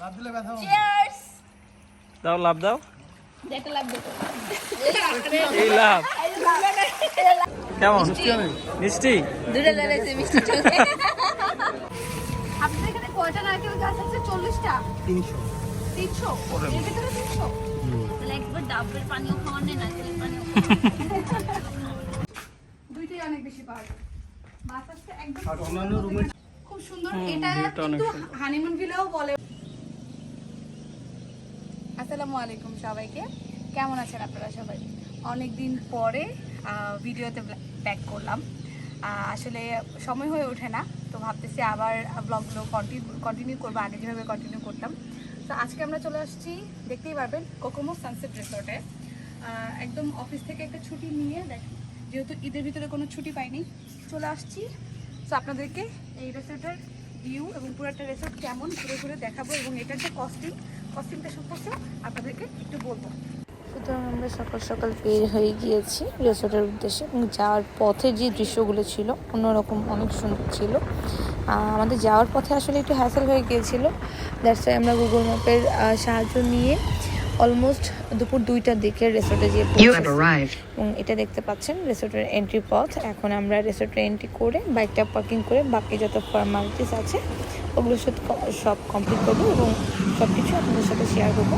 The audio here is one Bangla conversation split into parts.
লাভ দিলে ব্যথা হবে। চিয়ার্স দাও লাভ দাও। দেখো লাভ দেখো এই লাভ। কেমন? মিষ্টি দূরে দাঁড়াইছে মিষ্টি চোখে আপনাদের এখানে কয়টা নারকেল গাছ আছে? চল্লিশটা? তিনশো। তিনশো? এর ভিতরে তিনশো? তাহলে একবার ডাবের পানিও খাওয়ার নেই নারকেলের পানিও দুইটাই অনেক বেশি পাওয়া যায়। মাছ আছে একদম আর অন্যান্য রুমের খুব সুন্দর। এটা কিন্তু হানিমুন ভিলেও বলে। আসসালামু আলাইকুম সবাইকে। কেমন আছেন আপনারা সবাই? অনেক দিন পরে ভিডিওতে ব্যাক করলাম। আসলে সময় হয়ে ওঠে না, তো ভাবতেছি আবার ব্লগগুলো কন্টিনিউ কন্টিনিউ করব, আগে যেভাবে কন্টিনিউ করতাম। তো আজকে আমরা চলে আসছি, দেখতেই পারবেন কোকোমো সানসেট রিসোর্টে একদম অফিস থেকে একটা ছুটি নিয়ে দেখেন যেহেতু ঈদের ভিতরে কোনো ছুটি পাইনি, চলে আসছি। তো আপনাদেরকে এই রেসর্টের ভিউ এবং পুরো একটা রেসর্ট কেমন, ঘুরে ঘুরে দেখাবো এবং এটার যে কস্টিং বলব। সুতরাং আমরা সকাল সকাল বের হয়ে গিয়েছি রিসোর্টের উদ্দেশ্যে এবং যাওয়ার পথে যে দৃশ্যগুলো ছিল অন্যরকম অনেক সুন্দর ছিল। আমাদের যাওয়ার পথে আসলে একটু হ্যাসেল হয়ে গিয়েছিল। দ্যাটস আমরা গুগল ম্যাপের সাহায্য নিয়ে অলমোস্ট দুপুর দুইটার দিকে রেসোর্টে গিয়ে. এবং এটা দেখতে পাচ্ছেন রেসোর্টের এন্ট্রি পথ। এখন আমরা রিসোর্টে এন্ট্রি করে বাইকটা পার্কিং করে বাকি যত ফর্মালিটিস আছে ওগুলো সাথে সব কমপ্লিট করব এবং সব কিছু আপনাদের সাথে শেয়ার করব।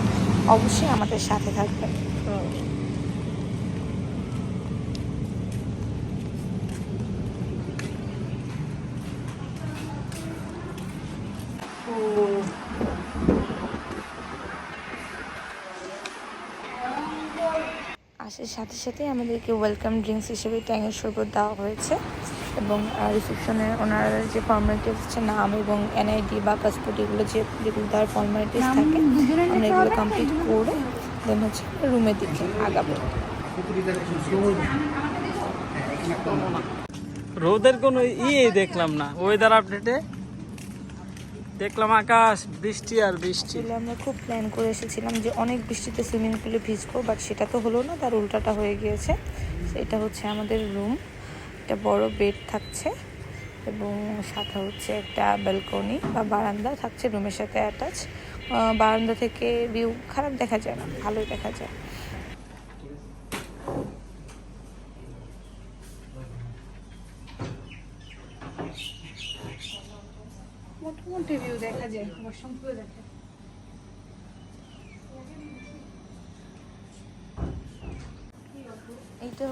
অবশ্যই আমাদের সাথে থাকবেন। আসার সাথে সাথে আমাদেরকে ওয়েলকাম ড্রিঙ্কস হিসেবে ট্যাঙের শরবত দেওয়া হয়েছে এবং রিসেপশনে ওনার যে ফর্মালিটিস হচ্ছে নাম এবং এনআইডি বা পাসপোর্ট এগুলো যে যেগুলো দেওয়ার ফর্মালিটিস থাকে আমরা এগুলো কমপ্লিট করে দেন হচ্ছে রুমের দিকে আগাবো। রোদের কোনো ইয়ে দেখলাম না ওয়েদার আপডেটে দেখলাম আকাশ, বৃষ্টি আর বৃষ্টি। আমরা খুব প্ল্যান করে এসেছিলাম যে অনেক বৃষ্টিতে সুইমিং পুলে ভিজবো বাট সেটা তো হলো না, তার উল্টাটা হয়ে গিয়েছে। এটা হচ্ছে আমাদের রুম একটা বড় বেড থাকছে, এবং সাথে হচ্ছে একটা ব্যালকনি বা বারান্দা থাকছে রুমের সাথে অ্যাটাচ বারান্দা থেকে ভিউ খারাপ দেখা যায় না, ভালোই দেখা যায় মোটামুটি ভিউ দেখা যায় বসন্তপুরে দেখা যায়।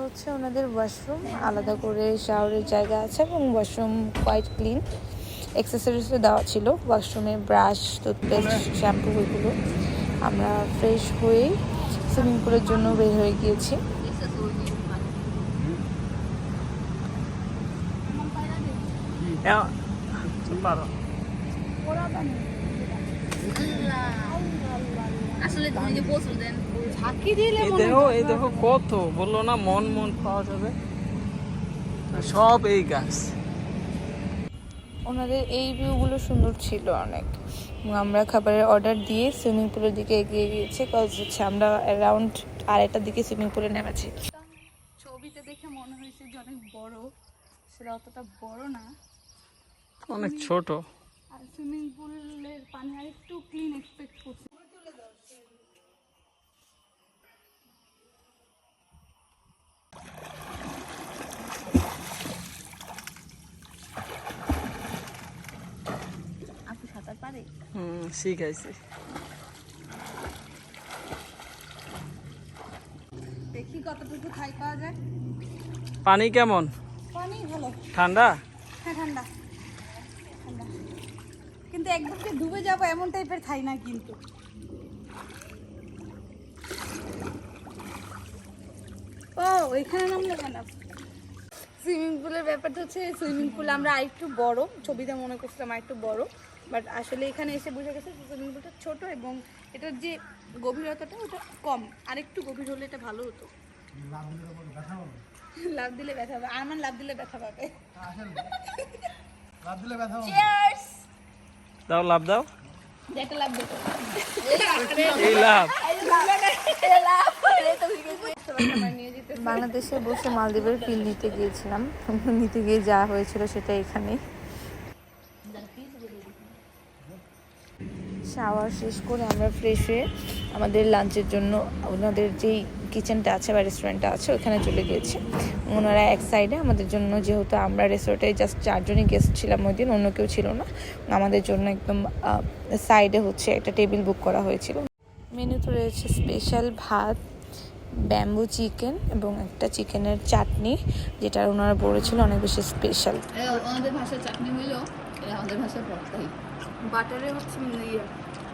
হচ্ছে ওনাদের ওয়াশরুম আলাদা করে শাওয়ারের জায়গা আছে এবং ওয়াশরুম কোয়াইট ক্লিন এক্সেসরিজও দেওয়া ছিল ওয়াশরুমে ব্রাশ টুথপেস্ট শ্যাম্পু এগুলো। আমরা ফ্রেশ হয়ে সুইমিং পুলের জন্য বের হয়ে গিয়েছি। পারো। আসলে তুমি যে বসু দেন ঝাঁকি দিলে এই দেখো এই দেখো কত বলল না মন মন পাওয়া যাবে। সব এই গাছ। ওনাদের এই ভিউগুলো সুন্দর ছিল অনেক। আমরা খাবারের অর্ডার দিয়ে সুইমিং পুলের দিকে এগিয়ে গিয়েছি কজ হচ্ছে আমরা অ্যারাউন্ড আড়াইটার দিকে সুইমিং পুলে নেমেছি। ছবিতে দেখে মনে হয়েছে যে অনেক বড় সেটা অতটা বড় না। অনেক ছোট। আর সুইমিং পুলের পানি আর একটু ক্লিন এক্সপেক্ট করছি। আপু সাঁতার পারে? হুম শিখাইছি। দেখি কতটুকু খাই পাওয়া যায়। পানি কেমন? পানি ভালো। ঠান্ডা ঠান্ডা যে ডুবে যাব এমন টাইপের খাই না কিন্তু। ও এখানে নামলে কেন? সুইমিং পুলের ব্যাপারটা হচ্ছে সুইমিং পুল আমরা আরেকটু বড় ছবিতে মনে করছিলাম আরেকটু বড় বাট আসলে এখানে এসে বুঝে গেছে সুইমিং পুলটা ছোট এবং এটার যে গভীরতাটা ওটা কম। আরেকটু গভীর হলে এটা ভালো হতো। লাভ দিলে ব্যথা হবে। আমার লাভ দিলে ব্যথা পাবে। লাভ দিলে ব্যথা দাও লাভ দাও। লাভ এই লাভ। বাংলাদেশে বসে মালদ্বীপের ফিল নিতে গিয়েছিলাম। নিতে গিয়ে যা হয়েছিল সেটা এখানে। শাওয়ার শেষ করে আমরা ফ্রেশ হয়ে আমাদের লাঞ্চের জন্য ওনাদের যেই কিচেনটা আছে বা রেস্টুরেন্টটা আছে ওখানে চলে গিয়েছি। ওনারা এক সাইডে আমাদের জন্য যেহেতু আমরা রেসর্টে জাস্ট চারজনই গেস্ট ছিলাম ওই দিন অন্য কেউ ছিল না। আমাদের জন্য একদম সাইডে হচ্ছে একটা টেবিল বুক করা হয়েছিল। মেনুতে রয়েছে স্পেশাল ভাত ব্যাম্বু চিকেন এবং একটা চিকেনের চাটনি যেটা ওনারা বলেছিল অনেক বেশি স্পেশাল আমাদের ভাষায় চাটনি আমাদের ভাষায় ভর্তাই। বাটারে হচ্ছে ইয়ে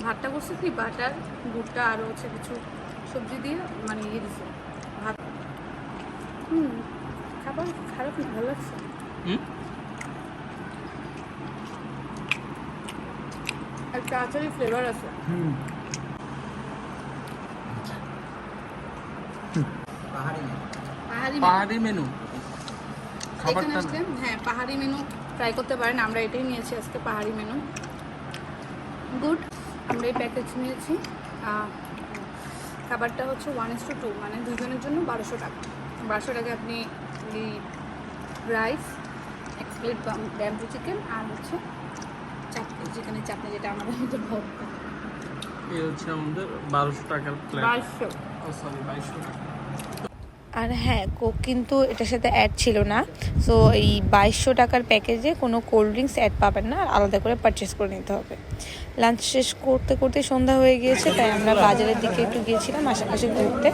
ভাতটা করছে কি? বাটার গুড়টা আরও হচ্ছে কিছু সবজি দিয়ে মানে ইয়ে দিছে ভাত। হুম খাবার খারাপ না ভালো লাগছে। হুম? একটা আচারি ফ্লেভার আছে। পাহাড়ি মেনু। পাহাড়ি মেনু। খাবারটা হ্যাঁ পাহাড়ি মেনু ট্রাই করতে পারেন আমরা এটাই নিয়েছি আজকে পাহাড়ি মেনু। গুড আমরা এই প্যাকেজ নিয়েছি। খাবারটা হচ্ছে ওয়ান ইস টু টু মানে দুজনের জন্য বারোশো টাকা। বারোশো টাকা আপনি রাইস এক প্লেট ব্যাম্বু চিকেন আর হচ্ছে চাটনি চিকেনের চাটনি যেটা আমাদের মধ্যে ভক্ত এই হচ্ছে আমাদের বারোশো টাকার প্লেট বাইশো সরি বাইশশো টাকা। আর হ্যাঁ কোক কিন্তু এটার সাথে অ্যাড ছিল না। সো এই বাইশশো টাকার প্যাকেজে কোনো কোল্ড ড্রিঙ্কস অ্যাড পাবেন না আলাদা করে পারচেস করে নিতে হবে। লাঞ্চ শেষ করতে করতে সন্ধ্যা হয়ে গিয়েছে তাই আমরা বাজারের দিকে একটু গিয়েছিলাম আশেপাশে ঘুরতে।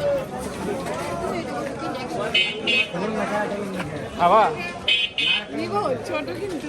ছোট কিন্তু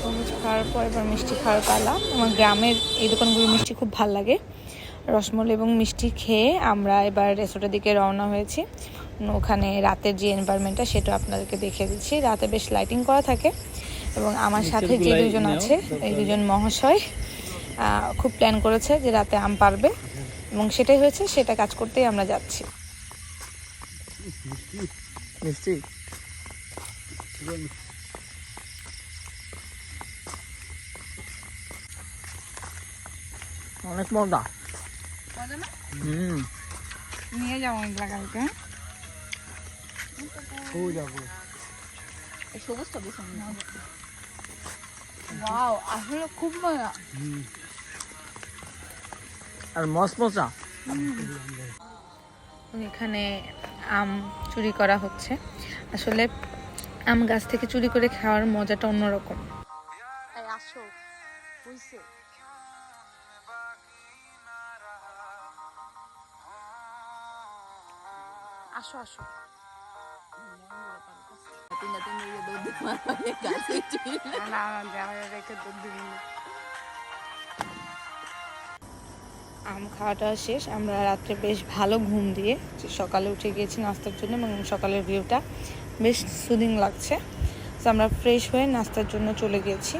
তরমুজ খাওয়ার পর এবার মিষ্টি খাওয়ার পালা। আমার গ্রামের এই দোকানগুলোর মিষ্টি খুব ভালো লাগে। রসমলাই এবং মিষ্টি খেয়ে আমরা এবার রেসোর্টের দিকে রওনা হয়েছি। ওখানে রাতের যে এনভায়রনমেন্টটা সেটা আপনাদেরকে দেখিয়ে দিচ্ছি। রাতে বেশ লাইটিং করা থাকে এবং আমার সাথে যে দুজন আছে এই দুজন মহাশয় খুব প্ল্যান করেছে যে রাতে আম পারবে এবং সেটাই হয়েছে সেটা কাজ করতেই আমরা যাচ্ছি। মিষ্টি? অনেক মজা হুম নিয়ে যাব কালকে ওয়াও আসলে খুব মজা আর মস এখানে আম চুরি করা হচ্ছে। আসলে আম গাছ থেকে চুরি করে খাওয়ার মজাটা অন্যরকম। আসো আসো আসো। আম খাওয়াটা শেষ। আমরা রাত্রে বেশ ভালো ঘুম দিয়ে সকালে উঠে গিয়েছি নাস্তার জন্য এবং সকালের ভিউটা। বেশ সুদিং লাগছে। তো আমরা ফ্রেশ হয়ে নাস্তার জন্য চলে গিয়েছি।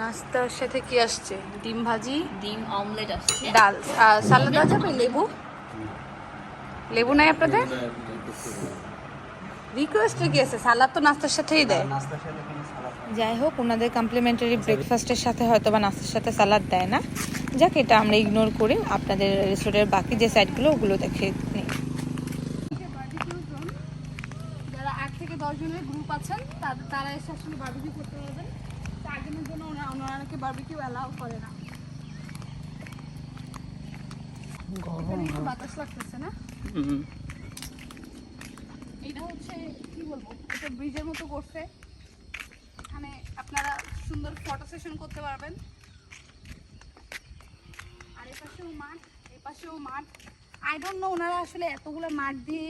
নাস্তার সাথে কি আসছে? ডিম ভাজি? ডিম অমলেট আসছে। ডাল। সালাদ আছে লেবু? লেবু নাই আপনাদের? রিকোয়েস্টে কি আছে? সালাদ তো নাস্তার সাথেই দেয়। যাই হোক ওনাদের কমপ্লিমেন্টারি ব্রেকফাস্টের সাথে হয়তো বা নাস্তার সাথে সালাদ দেয় না। যাক এটা আমরা ইগনোর করি। আপনাদের রিসোর্টের বাকি যে সাইডগুলো ওগুলো দেখে নিই যারা আট থেকে দশ জনের গ্রুপ আছেন তারা এসে আসলে বারবিকিউ করতে পারবেন। চারজনের জন্য ওনারা ওনারাকে বারবিকিউ অ্যালাউ করে না। এখানে বাতাস লাগতেছে না? এটা হচ্ছে কি বলব এটা ব্রিজের মতো করছে। এখানে আপনারা সুন্দর ফটো সেশন করতে পারবেন। আর এপাশেও মাঠ এপাশেও মাঠ। আই ডোন্ট নো ওনারা আসলে এতগুলো মাঠ দিয়ে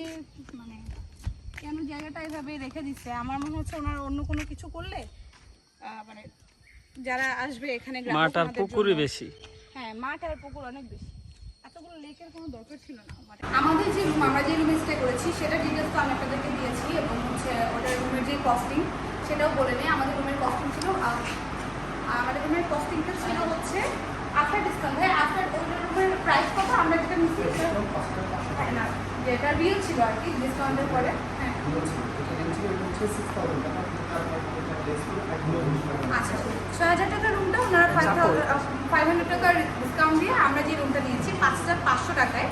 মানে কেন জায়গাটা এভাবে রেখে দিচ্ছে? আমার মনে হচ্ছে ওনার অন্য কোনো কিছু করলে মানে যারা আসবে এখানে মাঠ আর পুকুরই বেশি। হ্যাঁ মাঠ আর পুকুর অনেক বেশি। এতগুলো লেকের কোনো দরকার ছিল না আমাদের যে রুম আমরা যে রুমে স্টে করেছি সেটা ডিটেলস তো আমি আপনাদেরকে দিয়েছি এবং হচ্ছে ওটার রুমের যে কস্টিং সেটাও বলে নেই। আমাদের রুমের কস্টিং ছিল আমাদের রুমের কস্টিংটা ছিল হচ্ছে আফটার ডিসকাউন্ট ভাই আফটার রুমের প্রাইস কত? আমরা যেটা নিচ্ছি হ্যাঁ, যেটা রিয়েল ছিল আর কি ডিসকাউন্টের পরে। হ্যাঁ আচ্ছা ছয় হাজার টাকার রুমটা ওনারা ফাইভ ফাইভ হান্ড্রেড টাকার ডিসকাউন্ট দিয়ে আমরা যে রুমটা নিয়েছি পাঁচ হাজার পাঁচশো টাকায়।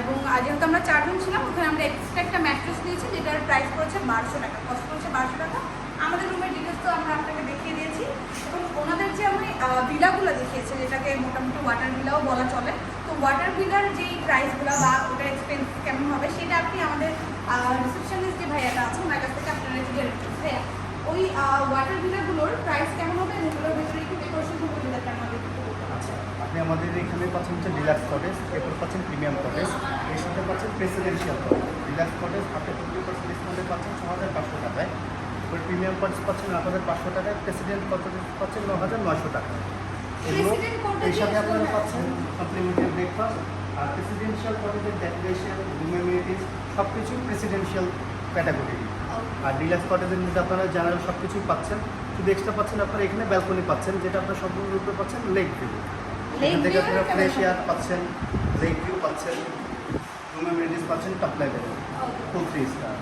এবং যেহেতু আমরা চারজন ছিলাম ওখানে আমরা এক্সট্রা একটা ম্যাট্রেস নিয়েছি যেটার প্রাইস পড়েছে বারোশো টাকা কস্ট পড়েছে বারোশো টাকা। আমাদের রুমের ডিটেলস তো আমরা আপনাকে দেখিয়ে দিয়েছি। এবং ওনাদের যে আমি ভিলাগুলো দেখিয়েছি যেটাকে মোটামুটি ওয়াটার ভিলাও বলা চলে তো ওয়াটার ভিলার যেই প্রাইসগুলো বা ওটার এক্সপেন্স কেমন হবে সেটা আপনি আমাদের রিসেপশনিস্ট যে ভাইয়াটা আছে ওনার কাছ থেকে আপনারা যদি ভাইয়া ওই ওয়াটার ভিলাগুলোর প্রাইস কেমন হবে? এবং ওগুলোর ভিতরে একটু ডেকোরেশন দিলে আমাদের আচ্ছা আপনি আমাদের এখানে পাচ্ছেন হচ্ছে ডিলাক্স কটেজ এরপর পাচ্ছেন প্রিমিয়াম কটেজ এর সাথে পাচ্ছেন প্রেসিডেন্সিয়াল কটেজ ডিলাক্স কটেজ আপনি ফিফটি পার্সেন্ট ডিসকাউন্টে পাচ্ছেন ছ হাজার পাঁচশো টাকায়। এরপর প্রিমিয়াম কটেজ পাচ্ছেন আট হাজার পাঁচশো টাকায় প্রেসিডেন্ট কটেজ পাচ্ছেন ন হাজার নয়শো টাকা এগুলো এর সাথে আপনারা পাচ্ছেন কমপ্লিমেন্টারি ব্রেকফাস্ট আর প্রেসিডেন্সিয়াল কটেজের ডেকোরেশন রুম সব কিছুই প্রেসিডেন্সিয়াল ক্যাটাগরি আর ডিলাক্স কটেজের মধ্যে আপনারা জেনারেল সব কিছুই পাচ্ছেন শুধু এক্সট্রা পাচ্ছেন আপনারা এখানে ব্যালকনি পাচ্ছেন যেটা আপনার সম্পূর্ণরূপে পাচ্ছেন লেক ভিউ এখান থেকে আপনারা ফ্রেশ এয়ার পাচ্ছেন। লেক ভিউ পাচ্ছেন রুম মেডিস পাচ্ছেন top level full three star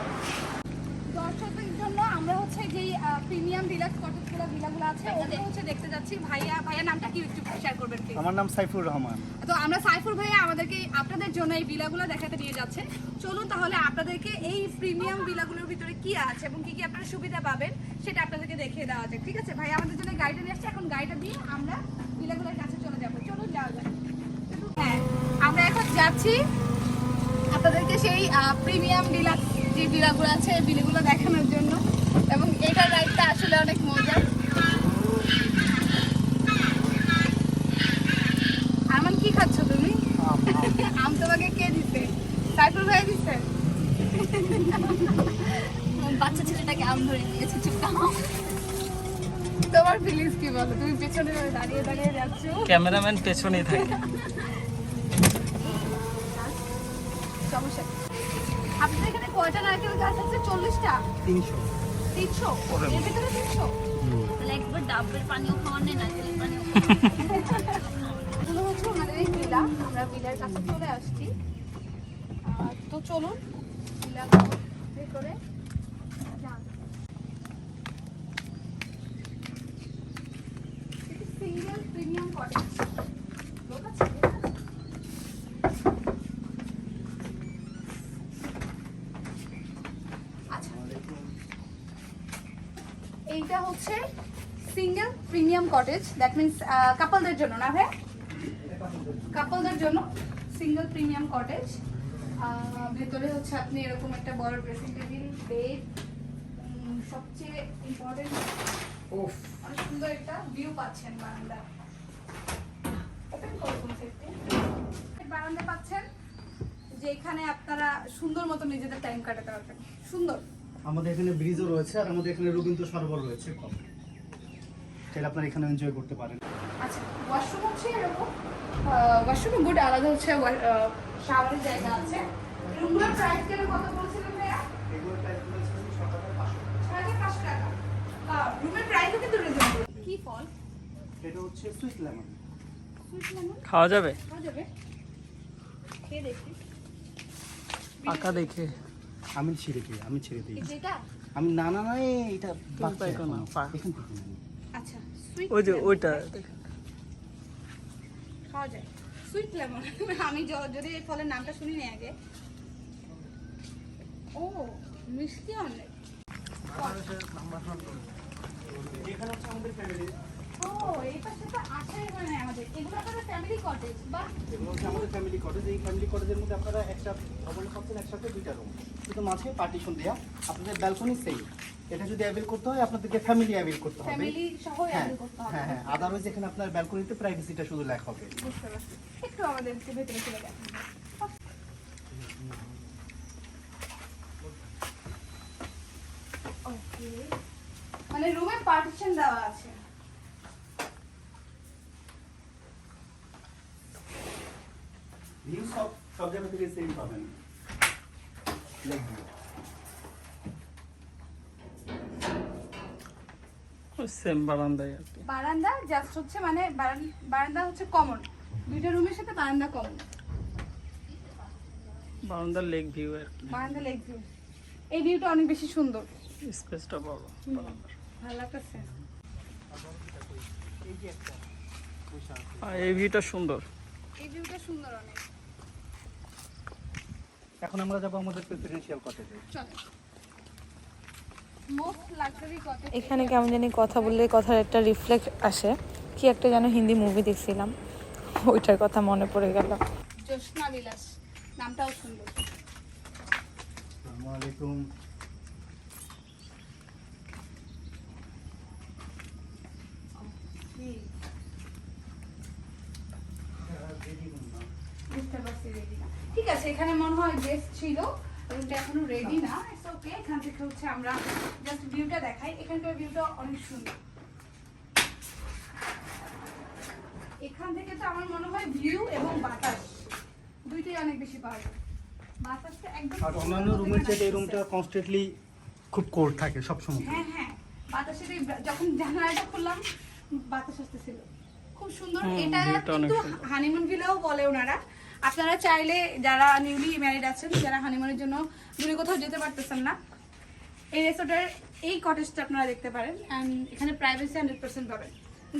দর্শকদের জন্য আমরা হচ্ছে যেই প্রিমিয়াম ডিলাক্স কটেজগুলো ভিলাগুলো আছে? ওগুলো হচ্ছে দেখতে যাচ্ছি। ভাইয়া ভাইয়া নামটা কি একটু শেয়ার করবেন প্লিজ আমার নাম সাইফুর রহমান। তো আমরা সাইফুর ভাইয়া আমাদেরকে আপনাদের জন্য এই বিলাগুলো দেখাতে নিয়ে যাচ্ছে। চলুন তাহলে আপনাদেরকে এই প্রিমিয়াম বিলাগুলোর ভিতরে কি আছে এবং কি কি আপনারা সুবিধা পাবেন সেটা আপনাদেরকে দেখিয়ে দেওয়া যাক ঠিক আছে? ভাই আমাদের জন্য গাড়িটা নিয়ে আসছে। এখন গাড়িটা দিয়ে আমরা বিলাগুলোর কাছে চলে যাব। চলুন যাওয়া যাক। হ্যাঁ আমরা এখন যাচ্ছি আপনাদেরকে সেই প্রিমিয়াম ডিলাক্স যে বিলাগুলো আছে এই বিলাগুলো দেখানোর জন্য। এবং এটার রাইডটা আসলে অনেক মজার আরমান, কি খাচ্ছ তুমি? আম তোমাকে কে দিছে? সাইফুল ভাই দিছে? বাচ্চা ছেলেটাকে আম ধরে নিয়েছে চুপটা তোমার ফিলিংস কি বলো? তুমি পেছনে দাঁড়িয়ে দাঁড়িয়ে যাচ্ছ। ক্যামেরাম্যান পেছনেই থাকে সমস্যা নেই। আপনাদের এখানে কয়টা নারকেল গাছ আছে? চল্লিশটা? তিনশো। তিনশো? এর ভিতরে তিনশো? তাহলে একবার ডাবের পানিও খাওয়ার নেই নারকেলের পানিও এগুলো হচ্ছে আমাদের এই ভিলা আমরা ভিলার কাছে চলে আসছি। তো চলুন ভিলা করে সিঙ্গেল প্রিমিয়াম কটেজ লোক আছে আচ্ছা এইটা হচ্ছে single premium cottage that means কাপলদের জন্য না ভাই? কাপলদের জন্য সিঙ্গেল প্রিমিয়াম কটেজ ভেতরে হচ্ছে আপনি এরকম একটা বড় ড্রেসিং টেবিল বেড সবচেয়ে ইম্পর্টেন্ট অনেক সুন্দর একটা ভিউ পাচ্ছেন বারান্দা। বারান্দা পাচ্ছেন যেখানে আপনারা সুন্দর মতো নিজেদের টাইম কাটাতে পারবেন। সুন্দর। আমাদের এখানে ব্রিজও রয়েছে আর আমাদের এখানে রবীন্দ্র সরোবর রয়েছে। কম সেটা আপনারা এখানে এনজয় করতে পারেন। আচ্ছা ওয়াশরুম হচ্ছে এরকম ওয়াশরুম গুড আলাদা হচ্ছে শাওয়ারের জায়গা আছে। রুমগুলোর প্রাইস কেন কত বলছিলেন ভাইয়া? এগুলোর প্রাইস রয়েছে ছ হাজার পাঁচশো ছয় হাজার পাঁচশো টাকা রুমের প্রাইসও কিন্তু রিজনেবল কি ফল? এটা হচ্ছে সুইট লেমন সুইট লেমন খাওয়া যাবে? পাওয়া যাবে। খেয়ে দেখি। আঁকা দেখে। আমি ছিঁড়ে দিই আমি ছিঁড়ে দিই। যেটা আমি না না না এটা এখনও। থেকে আচ্ছা সুইট ওই যে ওইটা। খাওয়া যায়। সুইট লেমন আমি যদি এই ফলের নামটা শুনি না আগে। ও মিষ্টি অনেক এখানে হচ্ছে আমাদের ফ্যামিলি ফ্যামিলি কটেজ এই ফ্যামিলি কটেজের মধ্যে আপনারা একটা ভবনে পাচ্ছেন একসাথে দুইটা রুম কিন্তু মাঝে পার্টিশন দেওয়া আপনাদের ব্যালকনি এটা যদি অ্যাভেল করতে হয় আপনাদেরকে ফ্যামিলি অ্যাভেল করতে হবে। ফ্যামিলি সহ হ্যাঁ করতে হবে। হ্যাঁ হ্যাঁ। আদারওয়াইজ এখানে আপনার ব্যালকনিতে প্রাইভেসিটা শুধু লেখা হবে। একটু আমাদের একটু চলে গেছে ওকে মানে রুমে পার্টিশন দেওয়া আছে। থেকে সেম পাবেন। সেম বারান্দায় আর কি। বারান্দা জাস্ট হচ্ছে মানে বারান্দা হচ্ছে কমন দুইটা রুমের সাথে বারান্দা কমন বারান্দার লেক ভিউ আর কি। বারান্দা লেক ভিউ এই ভিউটা অনেক বেশি সুন্দর। স্পেসটা বড় ভালো লাগতেছে। এই ভিউটা সুন্দর। এই ভিউটা সুন্দর অনেক। এখন আমরা যাব আমাদের প্রেসিডেন্সিয়াল কটেজে এখানে কেমন জানি কথা বললে কথার একটা রিফ্লেক্ট আসে। কি একটা যেন হিন্দি মুভি দেখছিলাম। ওইটার কথা মনে পড়ে গেল। জ্যোৎস্না বিলাস নামটাও সুন্দর। আসসালামু আলাইকুম বুঝতে পারছি রেডি না ঠিক আছে এখানে মনে হয় গেস্ট ছিল রুমটা এখনও রেডি না ইটস ওকে এখান থেকে হচ্ছে আমরা জাস্ট ভিউটা দেখাই এখানকার ভিউটা অনেক সুন্দর। এখান থেকে তো আমার মনে হয় ভিউ এবং বাতাস দুইটাই অনেক বেশি পাওয়া যায়। বাতাসটা একদম আর অন্যান্য রুমের চেয়ে এই রুমটা কনস্ট্যান্টলি খুব কোল্ড থাকে সবসময়। হ্যাঁ হ্যাঁ বাতাসের যখন জানালাটা খুললাম বাতাস আসতেছিল। খুব সুন্দর এটা কিন্তু হানিমুন ভিলেও বলে ওনারা। আপনারা চাইলে যারা নিউলি ম্যারিড আছেন, যারা হানিমুনের জন্য দূরে কোথাও যেতে পারতেছেন না, এই রেসোর্টের এই কটেজটা আপনারা দেখতে পারেন অ্যান্ড এখানে প্রাইভেসি হান্ড্রেড পার্সেন্ট পাবেন।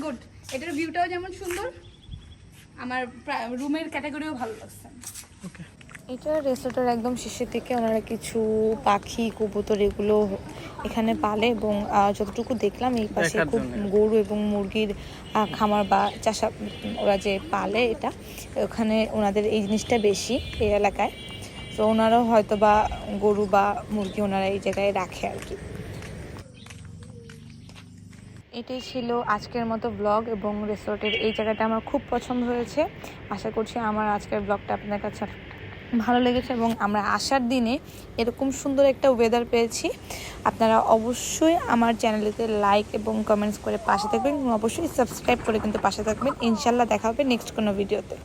গুড এটার ভিউটাও যেমন সুন্দর, আমার রুমের ক্যাটাগরিও ভালো লাগছে। ওকে এটা রেসোর্টের একদম শেষের দিকে ওনারা কিছু পাখি কবুতর এগুলো এখানে পালে এবং যতটুকু দেখলাম এই পাশে খুব গরু এবং মুরগির খামার বা চাষা ওরা যে পালে এটা ওখানে ওনাদের এই জিনিসটা বেশি এই এলাকায়। তো ওনারাও হয়তো বা গরু বা মুরগি ওনারা এই জায়গায় রাখে আর কি। এটাই ছিল আজকের মতো ব্লগ এবং রিসোর্টের এই জায়গাটা আমার খুব পছন্দ হয়েছে। আশা করছি আমার আজকের ব্লগটা আপনাদের কাছে ভালো লেগেছে এবং আমরা আসার দিনে এরকম সুন্দর একটা ওয়েদার পেয়েছি। আপনারা অবশ্যই আমার চ্যানেলেতে লাইক এবং কমেন্টস করে পাশে থাকবেন এবং অবশ্যই সাবস্ক্রাইব করে কিন্তু পাশে থাকবেন। ইনশাল্লাহ দেখা হবে নেক্সট কোনো ভিডিওতে